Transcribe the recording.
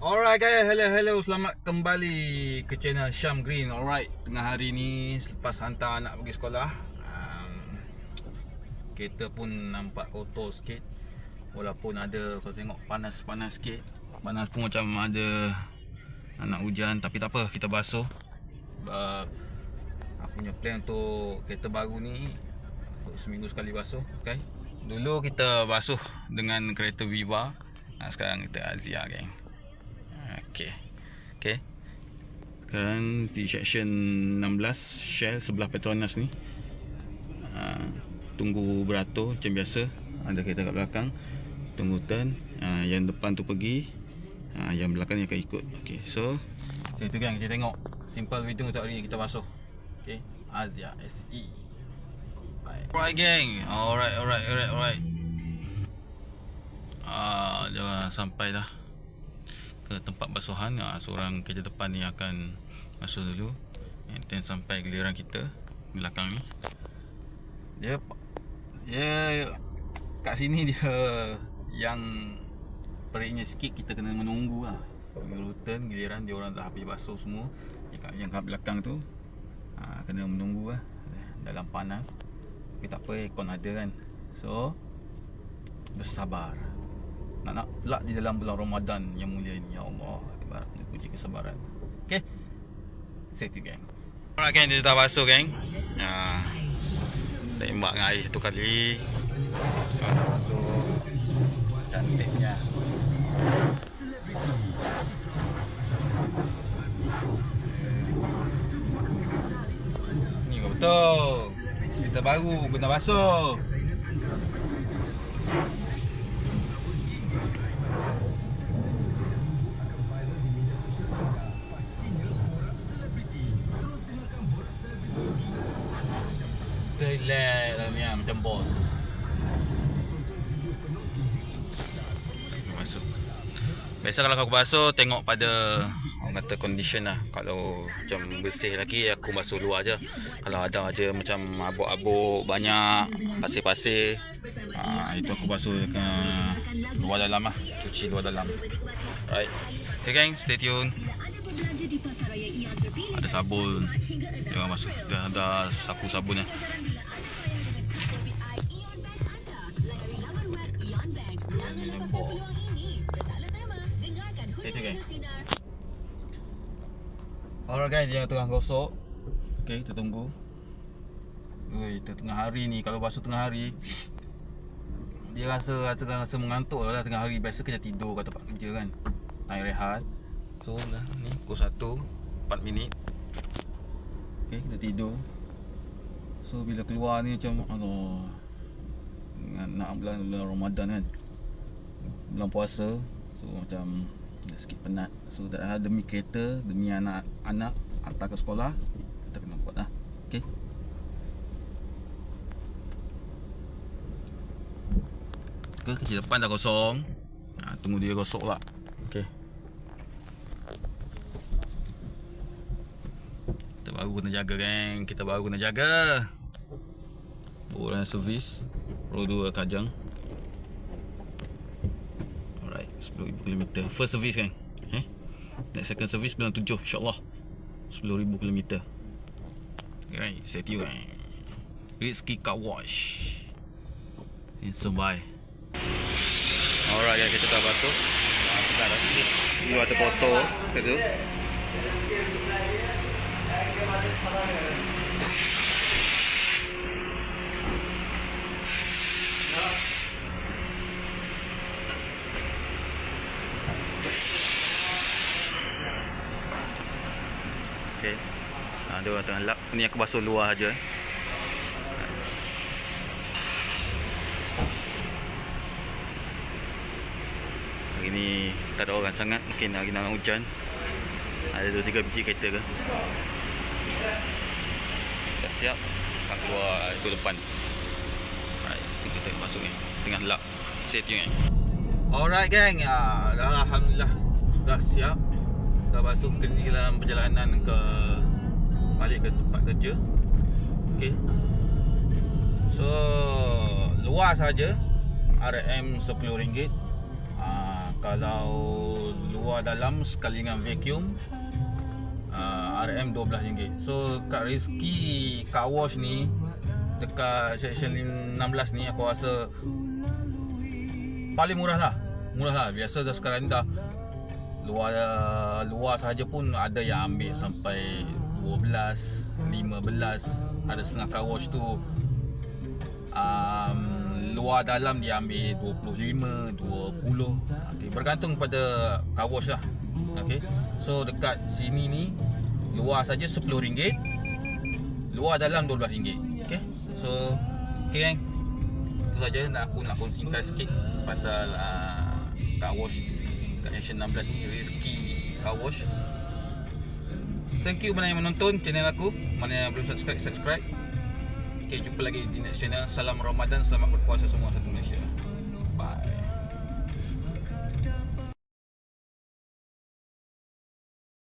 Alright guys, hello hello. Selamat kembali ke channel Syam Green. Alright, tengah hari ni Selepas hantar anak pergi sekolah um, Kereta pun nampak kotor sikit. Walaupun ada Kalau tengok panas-panas sikit. Panas pun macam ada Nak hujan Tapi tak apa, kita basuh. Sebab Aku punya plan untuk kereta baru ni Untuk seminggu sekali basuh Okay? Dulu kita basuh dengan kereta Viva. Nah, sekarang kita Azia geng Okey. Okey. Sekarang di section 16 Shell sebelah Petronas ni. Uh, tunggu beratur macam biasa. Ada kereta kat belakang. Tunggu turn. Uh, yang depan tu pergi. Uh, yang belakang ni akan ikut. Okey. So, macam tu kan kita tengok simple video untuk hari ni kita basuh. Okey. Azia SE. Alright gang. Alright, alright, alright, alright. Ah, dah sampai dah ke tempat basuhan ha, seorang kerja depan ni akan masuk dulu. And then sampai giliran kita belakang ni. Dia dia kat sini dia yang periknya sikit kita kena menunggu lah Rutan giliran dia orang dah habis basuh semua. Yang kat, yang kat belakang tu ha, kena menunggu lah dalam panas. Tapi tak apa aircon ada kan. So bersabar nak nak pula di dalam bulan Ramadan yang mulia ini ya Allah. Akbar puji kesabaran. Okey. Tuned gang. Alright gang dia dah basuh gang. Ha tembak dengan air satu kali. Dah basuh. Cantiknya. Ni betul. Kita baru guna basuh Relax lah ni lah, macam bos Basuh Biasa kalau aku basuh tengok pada Orang kata condition lah. Kalau macam bersih lagi aku basuh luar je. Kalau ada aja macam abuk-abuk banyak Pasir-pasir. Ha, Itu aku basuh ke luar dalam lah. Cuci luar dalam. Right Okay gang. Stay tune Ada sabun Jangan masuk Dah ada sapu sabun ya. Itu kan. Alright guys, dia tengah gosok. Okay, kita tunggu. Ui, tengah hari ni kalau basuh tengah hari dia rasa rasa rasa mengantuk lah tengah hari biasa kerja tidur kat tempat kerja kan. Naik rehat. So dah ni pukul 1 4 minit. Okay, kita tidur. So bila keluar ni macam Allah nak bulan bulan Ramadan kan. Bulan puasa. So macam sikit penat. So dah demi kereta, demi anak-anak hantar ke sekolah, kita kena buat lah. Okay. Ke kerja depan dah kosong. Ha, tunggu dia gosok lah. Kita baru kena jaga geng. Kita baru kena jaga. Orang servis Pro 2 Kajang. Alright 10,000 km First service kan eh? Next second service bulan 7 InsyaAllah. 10,000 km Alright Stay tune kan Rizky Car Wash. Handsome bye Alright guys. Kita dah basuh. Kita dah sikit. Dua ada botol Okay. Ha, dia orang tengah lap. Ni aku basuh luar aja. Hari ni tak ada orang sangat. Mungkin hari nak hujan. Ada 2-3 biji kereta ke. Dah siap. Akan keluar itu depan. Alright. Kita masuk ni. Tengah lap. Tune ni. Alright gang. Ya, dah Alhamdulillah. Sudah siap dah basuh kini dalam perjalanan ke balik ke tempat kerja okey so luar saja RM RM10 aa, kalau luar dalam sekali dengan vacuum uh, RM12 so kat Rizky car wash ni dekat section 16 ni aku rasa paling murah lah. Murah lah. Biasa dah sekarang ni dah luar luar sahaja pun ada yang ambil sampai 12 15 ada setengah car wash tu. Um, luar dalam dia ambil 25 20 okay, bergantung pada car wash lah. Okay. so dekat sini ni luar saja RM10 luar dalam RM12 okay. so okay, gang itu saja nak aku nak kongsikan sikit pasal uh, car wash. Kat Action 16 ni Rizky Car Wash. Thank you mana yang menonton channel aku. Mana yang belum subscribe, subscribe. Okay, jumpa lagi di next channel. Salam Ramadan, selamat berpuasa semua satu Malaysia